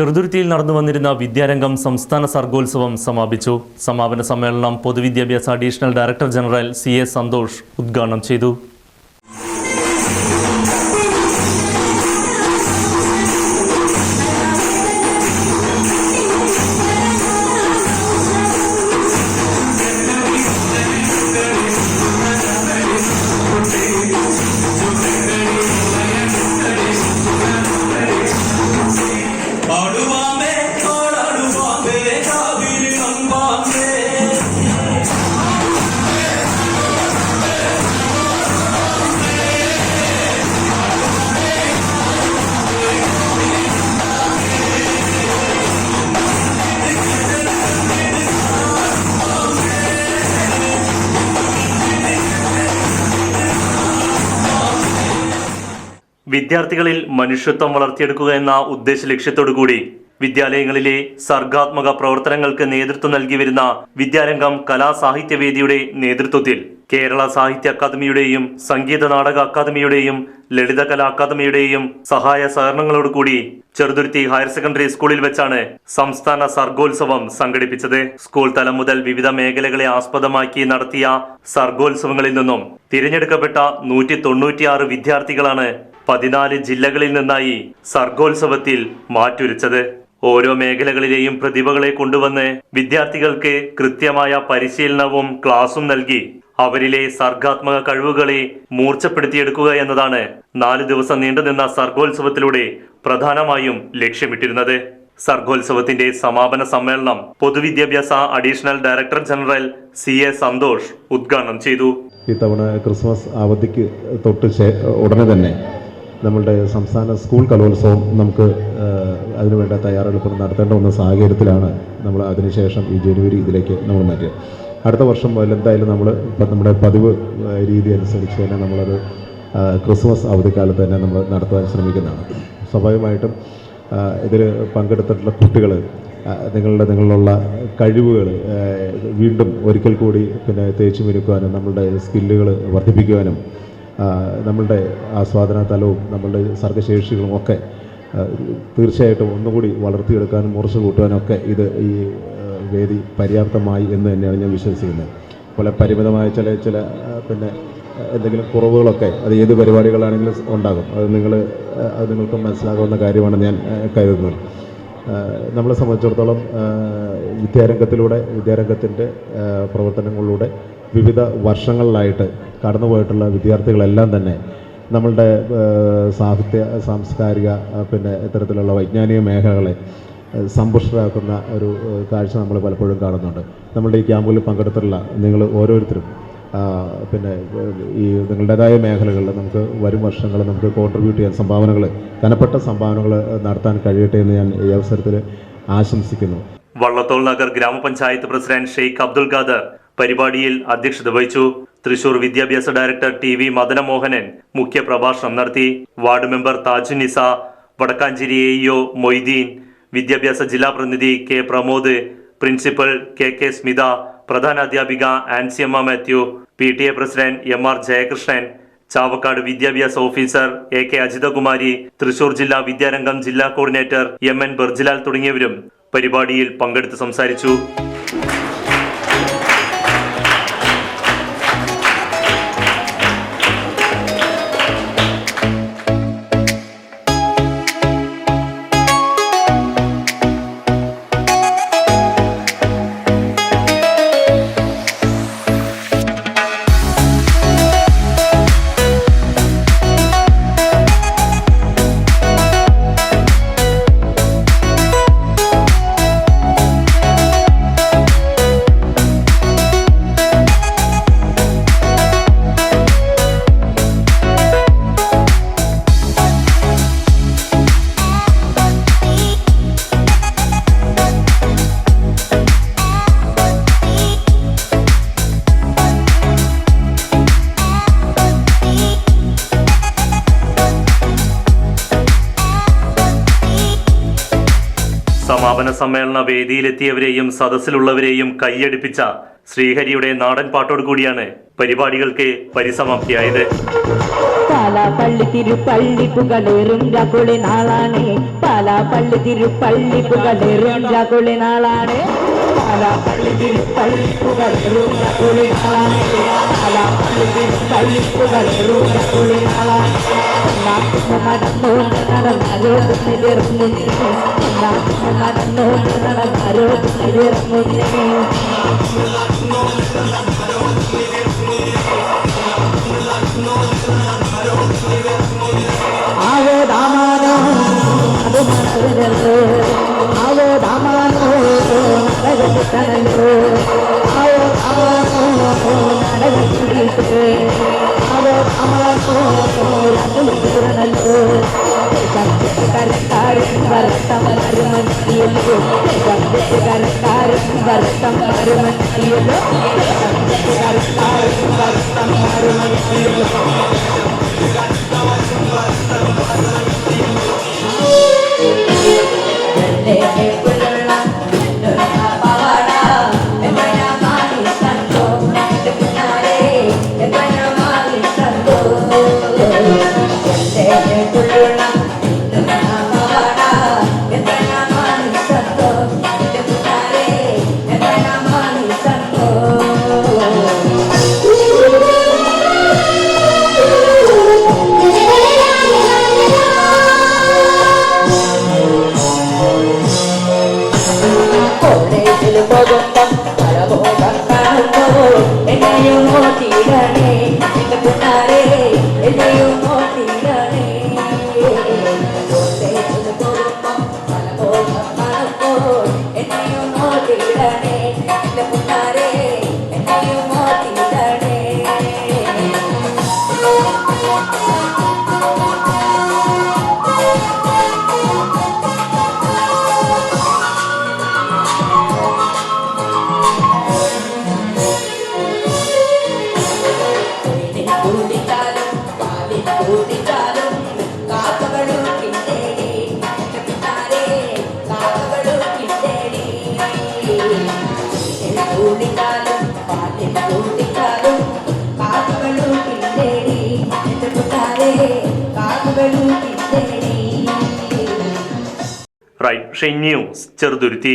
ചെറുതുരുത്തിയിൽ നടന്നു വന്നിരുന്ന വിദ്യാരംഗം സംസ്ഥാന സർഗോത്സവം സമാപിച്ചു. സമാപന സമ്മേളനം പൊതുവിദ്യാഭ്യാസ additional director general C A Santhosh ഉദ്ഘാടനം ചെയ്തു. വിദ്യാർത്ഥികളിൽ മനുഷ്യത്വം വളർത്തിയെടുക്കുക എന്ന ഉദ്ദേശ ലക്ഷ്യത്തോടുകൂടി വിദ്യാലയങ്ങളിലെ സർഗാത്മക പ്രവർത്തനങ്ങൾക്ക് നേതൃത്വം നൽകി വരുന്ന വിദ്യാരംഗം കലാസാഹിത്യവേദിയുടെ നേതൃത്വത്തിൽ കേരള സാഹിത്യ അക്കാദമിയുടെയും സംഗീത നാടക അക്കാദമിയുടെയും ലളിത കലാ അക്കാദമിയുടെയും സഹായ സഹകരണങ്ങളോടുകൂടി ചെറുതുരുത്തി ഹയർ സെക്കൻഡറി സ്കൂളിൽ വെച്ചാണ് സംസ്ഥാന സർഗോത്സവം സംഘടിപ്പിച്ചത്. സ്കൂൾ തലം മുതൽ വിവിധ മേഖലകളെ ആസ്പദമാക്കി നടത്തിയ സർഗോത്സവങ്ങളിൽ നിന്നും തിരഞ്ഞെടുക്കപ്പെട്ട നൂറ്റി വിദ്യാർത്ഥികളാണ് പതിനാല് ജില്ലകളിൽ നിന്നായി സർഗോത്സവത്തിൽ മാറ്റുരച്ചത്. ഓരോ മേഖലകളിലെയും പ്രതിഭകളെ കൊണ്ടുവന്ന് വിദ്യാർത്ഥികൾക്ക് കൃത്യമായ പരിശീലനവും ക്ലാസും നൽകി അവരിലെ സർഗാത്മക കഴിവുകളെ മൂർച്ചപ്പെടുത്തിയെടുക്കുക എന്നതാണ് നാല് ദിവസം നീണ്ടുനിന്ന സർഗോത്സവത്തിലൂടെ പ്രധാനമായും ലക്ഷ്യമിട്ടിരുന്നത്. സർഗോത്സവത്തിന്റെ സമാപന സമ്മേളനം പൊതുവിദ്യാഭ്യാസ additional director general C A Santhosh ഉദ്ഘാടനം ചെയ്തു. ഇത്തവണ ക്രിസ്മസ് അവധിക്ക് തൊട്ട് ഉടനെ തന്നെ നമ്മളുടെ സംസ്ഥാന സ്കൂൾ കലോത്സവം നമുക്ക് അതിനുവേണ്ട തയ്യാറെടുപ്പ് നടത്തേണ്ട വന്ന സാഹചര്യത്തിലാണ് നമ്മൾ അതിനുശേഷം ഈ ജനുവരി ഇതിലേക്ക് നമ്മൾ മാറ്റിയത്. അടുത്ത വർഷം എന്തായാലും നമ്മൾ നമ്മുടെ പതിവ് രീതി അനുസരിച്ച് തന്നെ നമ്മളത് ക്രിസ്മസ് അവധിക്കാലത്ത് തന്നെ നമ്മൾ നടത്താൻ ശ്രമിക്കുന്നതാണ്. സ്വാഭാവികമായിട്ടും ഇതിൽ പങ്കെടുത്തിട്ടുള്ള കുട്ടികൾ നിങ്ങളുടെ നിങ്ങളിലുള്ള കഴിവുകൾ വീണ്ടും ഒരിക്കൽ കൂടി പിന്നെ തേച്ചു മിനുക്കുവാനും നമ്മളുടെ സ്കില്ലുകൾ വർദ്ധിപ്പിക്കുവാനും നമ്മളുടെ ആസ്വാദന തലവും നമ്മളുടെ സർഗശേഷികളും ഒക്കെ തീർച്ചയായിട്ടും ഒന്നുകൂടി വളർത്തിയെടുക്കാനും മുറിച്ച് കൂട്ടുവാനും ഒക്കെ ഇത് ഈ വേദി പര്യാപ്തമായി എന്ന് തന്നെയാണ് ഞാൻ വിശ്വസിക്കുന്നത്. പോലെ പരിമിതമായ ചില ചില പിന്നെ എന്തെങ്കിലും കുറവുകളൊക്കെ അത് ഏത് പരിപാടികളാണെങ്കിലും ഉണ്ടാകും. അത് നിങ്ങൾ അത് നിങ്ങൾക്ക് മനസ്സിലാകുന്ന കാര്യമാണ് ഞാൻ കരുതുന്നത്. നമ്മളെ സംബന്ധിച്ചിടത്തോളം വിദ്യാരംഗത്തിലൂടെ വിദ്യാരംഗത്തിന്റെ പ്രവർത്തനങ്ങളിലൂടെ വിവിധ വർഷങ്ങളിലായിട്ട് കടന്നുപോയിട്ടുള്ള വിദ്യാർത്ഥികളെല്ലാം തന്നെ നമ്മളുടെ സാഹിത്യ സാംസ്കാരിക പിന്നെ ഇത്തരത്തിലുള്ള വൈജ്ഞാനിക മേഖലകളെ സമ്പുഷ്ടരാക്കുന്ന ഒരു കാഴ്ച നമ്മൾ പലപ്പോഴും കാണുന്നുണ്ട്. നമ്മളുടെ ഈ ക്യാമ്പിൽ പങ്കെടുത്തിട്ടുള്ള നിങ്ങൾ ഓരോരുത്തരും പിന്നെ ഈ നിങ്ങളുടേതായ മേഖലകളിൽ നമുക്ക് വരും വർഷങ്ങളിൽ നമുക്ക് കോൺട്രിബ്യൂട്ട് ചെയ്യാൻ സംഭാവനകൾ കനപ്പെട്ട സംഭാവനകൾ നടത്താൻ കഴിയട്ടെ എന്ന് ഞാൻ ഈ അവസരത്തിൽ ആശംസിക്കുന്നു. വള്ളത്തോൾ നഗർ ഗ്രാമപഞ്ചായത്ത് പ്രസിഡന്റ് ഷെയ്ഖ് അബ്ദുൽ ഖാദർ പരിപാടിയിൽ അധ്യക്ഷത വഹിച്ചു. തൃശൂർ വിദ്യാഭ്യാസ ഡയറക്ടർ ടി വി മദനമോഹനൻ മുഖ്യ പ്രഭാഷണം നടത്തി. Ward member Thaju Nisa Vadakkanchery A EO Moideen വിദ്യാഭ്യാസ ജില്ലാ പ്രതിനിധി K Pramod principal K K Smitha പ്രധാനാധ്യാപിക Ansiyamma Mathew P T A president M R Jayakrishnan Chavakkad വിദ്യാഭ്യാസ officer A K Ajithakumari Thrissur ജില്ലാ വിദ്യാരംഗം ജില്ലാ coordinator M N Barjilal തുടങ്ങിയവരും പരിപാടിയിൽ പങ്കെടുത്ത് സംസാരിച്ചു. സമാപന സമ്മേളന വേദിയിലെത്തിയവരെയും സദസ്സിലുള്ളവരെയും കൈയടിപ്പിച്ച ശ്രീഹരിയുടെ നാടൻ പാട്ടോട് കൂടിയാണ് പരിപാടികൾക്ക് പരിസമാപ്തിയായത്. പാലാപ്പള്ളി തിരുപ്പള്ളി പുകളേറും രാക്കുളി നാളാണ്. പാലാപ്പള്ളി തിരുപ്പള്ളി പുകളേറും നാളാണ്. പാലാപ്പള്ളി തിരുപ്പള്ളി പുകളേറും രാക്കുളി നാളാണ് പാലാപ്പള്ളി തിരുപ്പള്ളി പുകളേറും രാക്കുളി നാളാണ് നാട്ടിന് നടന്നു നടന്നാരോ നിരങ്ങുന്നു നാട്ടിന് നടന്നു നടന്നാരോ നിരങ്ങുന്നു ആവോ கடந்தோ அவர் அமர் சோமோ நடவடிக்கை அவர் அமர் சோமோ நடவடிக்கை வருத்தம் அருமத்தியலோ வருத்தம் அருமத்தியலோ வருத்தம் அருமத்தியலோ എന്നെയും ഓട്ടിയിടണേ കൂടിച്ചാലും പാലിൽ ന്യൂസ് ചെറുതുരുത്തി.